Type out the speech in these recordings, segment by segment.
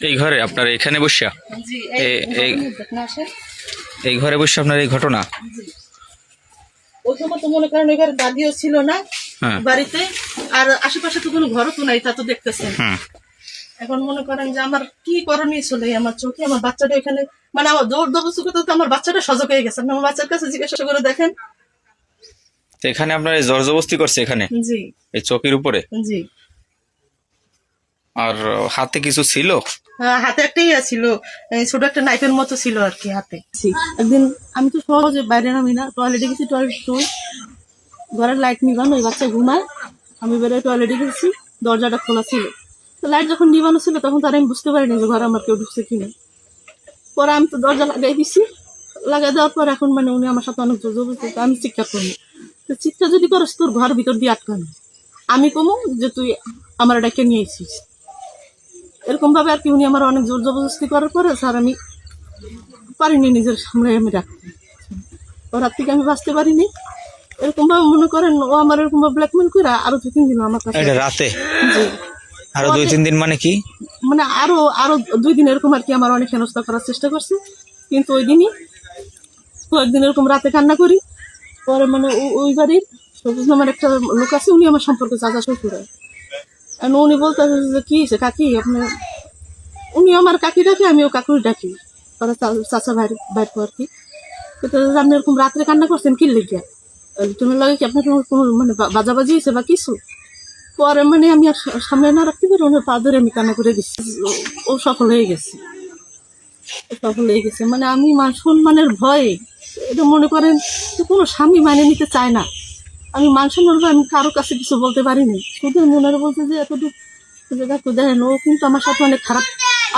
এই ঘরে আপনার এখানে বসিয়া? এই- ঘরে বসে আপনার এই ঘটনা? ওই সময় তো মনে করেন ওই ঘরে দাদিও ছিল না হ্যাঁ। বাড়িতে আর আশেপাশে তো কোনো ঘরও তো নাই তা তো দেখতেছেন। এখন মনে করেন যে আমার কি করণীয় ছিল আমার চোখে? আমার বাচ্চাটা এখানে মানে আমার দৌড় দবস্ত করতে তো আমার বাচ্চাটা সজগ হয়ে গেছে। আমার বাচ্চার কাছে জিজ্ঞাসা করে দেখেন। এখানে আপনার জর্জবস্তি করছে এখানে? জি। এই চকির উপরে? জি। আর হাতে কিছু ছিল? হ্যাঁ, হাতে একটাই ছিল ছোট একটা নাইফের মতো ছিল আর কি হাতে। একদিন আমি তো সহজে বাইরে নামি না টয়লেটে গেছি টয়লেট ঘরের লাইট নিবানো ওই বাচ্চা ঘুমায়। আমি বেরোয় টয়লেটে গেছি দরজাটা খোলা ছিল। লাইট যখন নিবানো ছিল তখন তার আমি বুঝতে পারিনি যে ঘরে আমার কেউ ঢুকছে কিনা। পরে আমি তো দরজা লাগাই দিছি। লাগাই দেওয়ার পর এখন মানে উনি আমার সাথে অনেক জোর জবরদস্তি আমি চিৎকার করি। তো চিৎকার যদি করস তোর ঘর ভিতর দিয়ে আটকানো। আমি কমু যে তুই আমার এটাকে নিয়ে এসিস এরকম ভাবে আর কি উনি আমার অনেক জোর জবরদস্তি করার পরে স্যার আমি পারিনি নিজের সামনে আমি রাখতে ওর হাত থেকে আমি বাঁচতে পারিনি। এরকম ভাবে মনে করেন ও আমার এরকম ভাবে ব্ল্যাকমেল করে আরও দু তিন দিন আমার কাছে রাতে? জি। আরও দুই তিন দিন মানে কি? মানে আরও আরও দুই দিন এরকম আর কি আমার অনেক হেনস্থা করার চেষ্টা করছে। কিন্তু ওই দিনই কয়েকদিন এরকম রাতে কান্না করি। পরে মানে ওই বাড়ির সবুজ নামের একটা লোক আছে উনি আমার সম্পর্কে চাচা শ্বশুর হয় আর উনি বলতে যে, কি হয়েছে, কাকি? আপনি উনি আমার কাকি ডাকে, আমিও কাকুর ডাকি। চা- চাচা ভাই ভাই আর কি? আপনি এরকম রাত্রে কান্না করছেন কি লেগে তুমি লাগে কি আপনার কোনো মানে বাজাবাজি হয়েছে বা কিছু? পরে মানে আমি আর সামনে না রাখতে পারি, ওনার পা ধরে আমি কান্না করে দিচ্ছি। ও- সফল হয়ে গেছে। সফল হয়ে গেছে। মানে আমি মান, সম্মানের ভয়ে, এটা মনে করেন যে কোনো স্বামী মানে নিতে চায় না। আমি মান সম্মান আমি কারও কাছে কিছু বলতে পারিনি। শুধু মনের বলতে যে এতটুকু যে দেখো দেখেন ও কিন্তু আমার সাথে অনেক খারাপ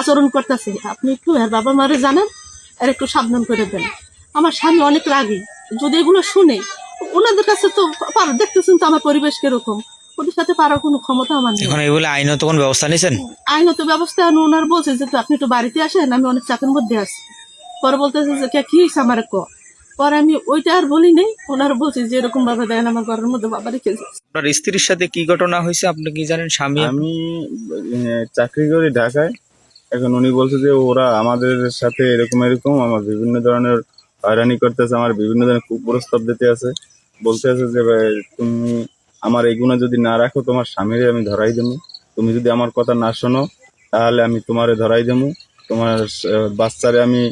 আচরণ করতেছে। আপনি একটু আর বাবা মারে জানান আর একটু সাবধান করে দেন। আমার স্বামী অনেক রাগী যদি এগুলো শুনে ওনাদের কাছে তো পার দেখতেছেন তো আমার পরিবেশ কীরকম। ওদের সাথে পারার কোনো ক্ষমতা আমার নেই। এখন এই বলে আইনত কোন ব্যবস্থা নিয়েছেন? আইনত ব্যবস্থা ওনার বলছে যে আপনি একটু বাড়িতে আসেন আমি অনেক চাপের মধ্যে আছি। পরে বলতেছে যে কে কি হয়েছে আমার ক পরে আমি ওইটা আর বলি নাই ওনার বলছে যে এরকম ভাবে দেন আমার ঘরের মধ্যে বাবা রেখে দিয়েছে। আপনার স্ত্রীর সাথে কি ঘটনা হয়েছে? আপনি কি জানেন স্বামী? আমি চাকরি করি ঢাকায়। এখন উনি বলছে যে ওরা আমাদের সাথে এরকম এরকম আমার বিভিন্ন ধরনের হয়রানি করতেছে আমার বিভিন্ন ধরনের কুপ্রস্তাব দিতে আছে। বলতে আছে যে ভাই, তুমি আমার এগুলো যদি না রাখো তোমার স্বামীরে আমি ধরাই দেবো। তুমি যদি আমার কথা না শোনো তাহলে আমি তোমারে ধরাই দেবো। তোমার বাচ্চারে আমি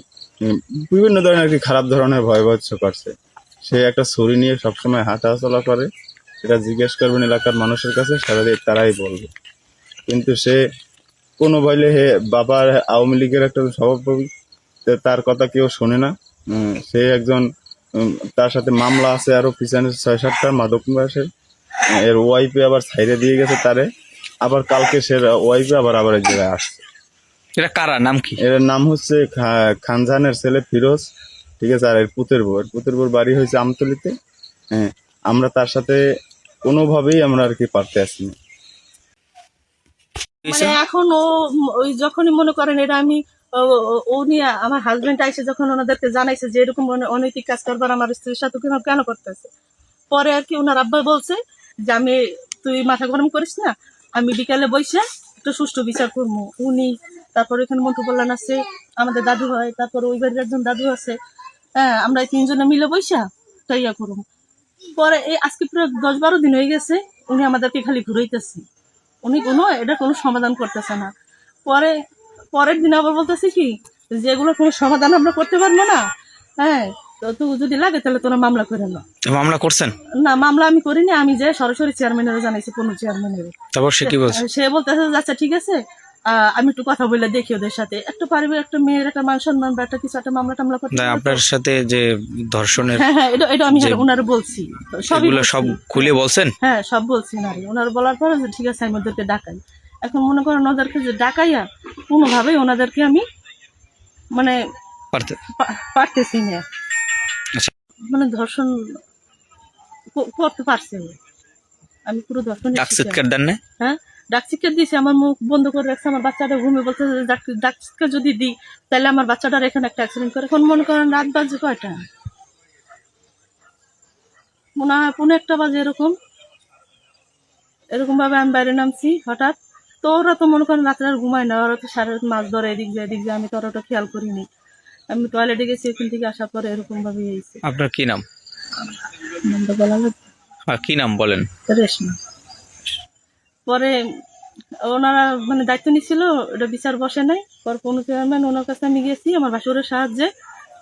বিভিন্ন ধরনের কি খারাপ ধরনের ভয়ভৎস করছে। সে একটা ছুরি নিয়ে সবসময় হাঁটা চলা করে এটা জিজ্ঞেস করবেন এলাকার মানুষের কাছে সারাদিন তারাই বলবে। কিন্তু সে কোনো বলে হে বাবার আওয়ামী লীগের একটা সভাপতি তার কথা কেউ শোনে না। সে একজন তার সাথে মামলা আছে আরও পিছনে ছয় সাতটা মাদক নিবাসের এর ওয়াইফে আবার ছাইরে দিয়ে গেছে তারে। আবার কালকে সে ওয়াইফে আবার আবার এক জায়গায় আসছে। এটা কারা? নাম কি? এর নাম হচ্ছে খা- খানজানের ছেলে ফিরোজ ঠিক আছে? আর এর পুতের বউ। এর পুতের বউর বাড়ি হয়েছে আমতলিতে। হ্যাঁ আমরা তার সাথে কোনোভাবেই আমরা আর কি পারতে আসি না। মানে এখন ও ওই যখনই মনে করেন এটা আমি নিয়ে আমার হাজবেন্ড আইসে যখন ওনাদেরকে জানাইছে যে এরকম অনে- অনৈতিক কাজ করবার আমার স্ত্রীর সাথে কেন কেন করতেছে? পরে আর কি ওনার আব্বা বলছে যে আমি তুই মাথা গরম করিস না আমি বিকালে বইসে একটু সুষ্ঠু বিচার করব উনি তারপর এখানে মন্টু কল্যাণ আছে আমাদের দাদু হয় তারপর ওই বাড়ির একজন দাদু আছে। হ্যাঁ আমরা এই তিনজনে মিলে বইসা তাই ইয়া করব পরে এই আজকে প্রায় দশ বারো দিন হয়ে গেছে উনি আমাদেরকে খালি ঘুরাইতেছে। উনি কোনো এটা কোনো সমাধান করতেছে না। পরে পরের দিন আবার বলতেছে কি যে এগুলো কোনো সমাধান আমরা করতে পারব না। হ্যাঁ তো যদি লাগে তাহলে তোরা মামলা করে নাও। মামলা করছেন? না মামলা আমি করিনি আমি যে সরাসরি চেয়ারম্যানের জানাইছি কোনো চেয়ারম্যানের তারপর সে কি বলছে? সে বলতেছে আচ্ছা ঠিক আছে আমি একটু কথা বলে দেখি ওদের সাথে। একটা পারিবারিক একটা মেয়ের একটা মান সম্মান বা একটা কিছু একটা মামলা টামলা করতে না আপনার সাথে যে ধর্ষণের হ্যাঁ হ্যাঁ এটা এটা আমি ওনার বলছি। বলছি। সব খুলে বলছেন? হ্যাঁ সব বলছি নারী ওনার বলার পরে ঠিক আছে আমি ওদেরকে ডাকাই। এখন মনে করেন ওনাদেরকে যে ডাকাইয়া কোনোভাবেই ওনাদেরকে আমি মানে পারতেছি না। আচ্ছা। মানে ধর্ষণ করতে পারছি না। আমি পুরো ধর্ষণ ডাক চিৎকার দেন না? হ্যাঁ? ডাক চিৎকার দিয়েছি আমার মুখ বন্ধ করে রাখছে আমার বাচ্চাটা ঘুমে বলতে ডাক যদি দিই তাহলে আমার বাচ্চাটার এখানে একটা অ্যাক্সিডেন্ট করে। এখন মনে করেন রাত বাজে কয়টা? মনে হয় পনেরো একটা বাজে এরকম। এরকম ভাবে আমি বাইরে নামছি হঠাৎ। তো ওরা তো মনে করেন রাত্রে আর ঘুমায় না ওরা তো সারা মাছ ধরে এদিক যায় এদিক যায় আমি তো ওটা খেয়াল করিনি। আমি টয়লেটে গেছি ওখান থেকে আসার পরে এরকম ভাবে আপনার কি নাম? নামটা বলা হ্যাঁ কি নাম বলেন? রেশমা। পরে ওনারা মানে দায়িত্ব নিচ্ছিল ওটা বিচার বসে নাই। পর কোনো চেয়ারম্যান ওনার কাছে আমি গেছি আমার ভাসুরের সাহায্যে।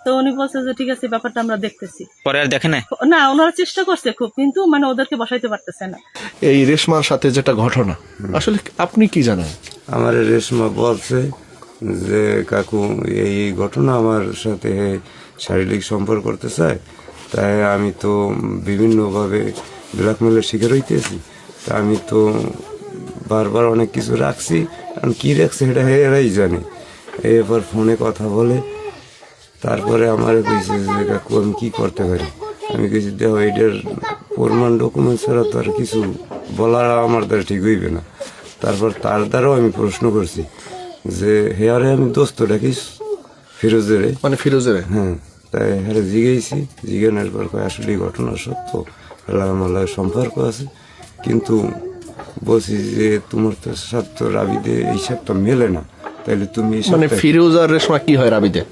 তো উনি বলছে যে ঠিক আছে ব্যাপারটা আমরা দেখতেছি। পরে আর দেখে নাই? না ওনারা চেষ্টা করছে খুব কিন্তু মানে ওদেরকে বসাইতে পারতেছে না। এই রেশমার সাথে যেটা ঘটনা আসলে আপনি কি জানেন? আমার রেশমা বলছে যে কাকু এই এই ঘটনা আমার সাথে শারীরিক সম্পর্ক করতে চায় তাই আমি তো বিভিন্নভাবে ব্ল্যাকমেলের শিকার হইতেছি। তা আমি তো বারবার অনেক কিছু রাখছি। কারণ কী রাখছে সেটা এরাই জানে। এরপর ফোনে কথা বলে। তারপরে আমার কইছে যে কাকু আমি কি করতে পারি? আমি কিছু দেখো এটার প্রমাণ ডকুমেন্ট ছাড়া তো আর কিছু বলার আমার দ্বারা ঠিক হইবে না। তারপর তার দ্বারাও আমি প্রশ্ন করছি যে হেয়ারে আমি দোস্ত ডাকিস ফিরোজেরে? মানে ফিরোজের? হ্যাঁ তাই হ্যাঁ জিগেছি জিজ্ঞানের পর আসলে ঘটনা সত্য। আল্লাহ সম্পর্ক আছে। কিন্তু বলছি যে তোমার তো তো রাবিদে এইসব তো মেলে না। তাহলে তুমি এই মানে সবটা- ফিরোজ আর রেশমা কি হয় রাবিদে?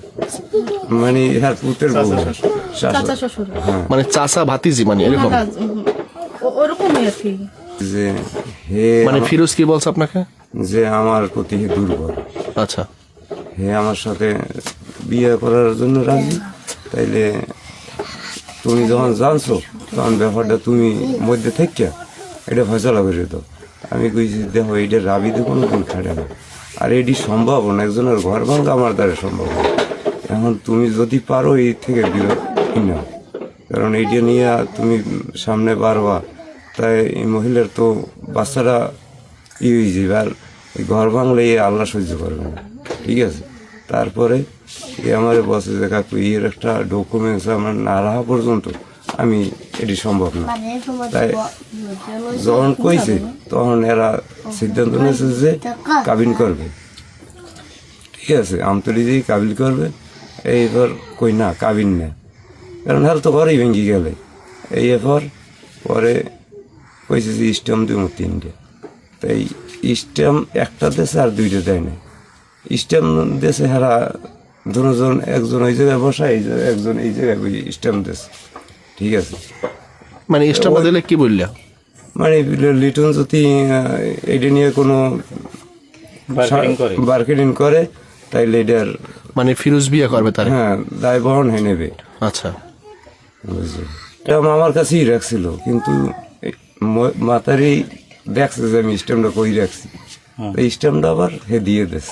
মানে হ্যাঁ পুতের বউ। মানে চাচা ভাতিজি মানে এরকম? ওরকমই আর কি। যে হে মানে ফিরোজ কি বলছে আপনাকে? যে আমার প্রতি হে দুর্বল। আচ্ছা। হে আমার সাথে বিয়ে করার জন্য রাজি? তাইলে তুমি যখন জানছো তখন ব্যাপারটা তুমি মধ্যে থেকে এটা ফয়সলা করে দাও। আমি কইছি, দেখো, এইটা রাবিতে কোনো দিন খাটে না। আর এটি সম্ভব না, একজনের ঘর ভাঙা আমার দ্বারা সম্ভব এখন তুমি যদি পারো, এই থেকে বিরত নাও। কারণ এইটা নিয়ে তুমি সামনে পারবা তাই এই মহিলার তো বাচ্চারা ই হয়ে যাবে। আর ঘর ভাঙলে এই আল্লাহ সহ্য করবে না। ঠিক আছে? তারপরে এ আমার বসে যে কাকু এর একটা ডকুমেন্টস আমার না রাখা পর্যন্ত আমি এটি সম্ভব না। তাই যখন কইছে তখন এরা সিদ্ধান্ত নিয়েছে যে কাবিন করবে। ঠিক আছে আমতলি যেই কাবিল করবে। এই এইবার কই না কাবিন না। কারণ হাল তো ঘরেই ভেঙে গেলে। এই এরপর পরে কইছে যে স্ট্যাম্প দেবো তিনটে। তাই স্ট্যাম্প একটা দেশে আর দুইটা দেয় না। স্ট্যাম্প দেশে হারা দুজন একজন ওই জায়গায় বসা এই জায়গায় একজন এই জায়গায় স্ট্যাম্প দেশে। ঠিক আছে। মানে ইস্টামা দিলে কি বললা? মানে লিটন যদি এটা নিয়ে কোনো মার্কেটিং করে। তাইলে এটার মানে ফিরোজ বিয়ে করবে তার? হ্যাঁ দায় বহন হয়ে নেবে। আচ্ছা। বুঝলি? এটা আমার কাছেই রাখছিল কিন্তু মাতারি দেখছে যে আমি স্ট্যাম্পটা কই রাখছি। এই স্ট্যাম্পটা আবার হে দিয়ে দেশ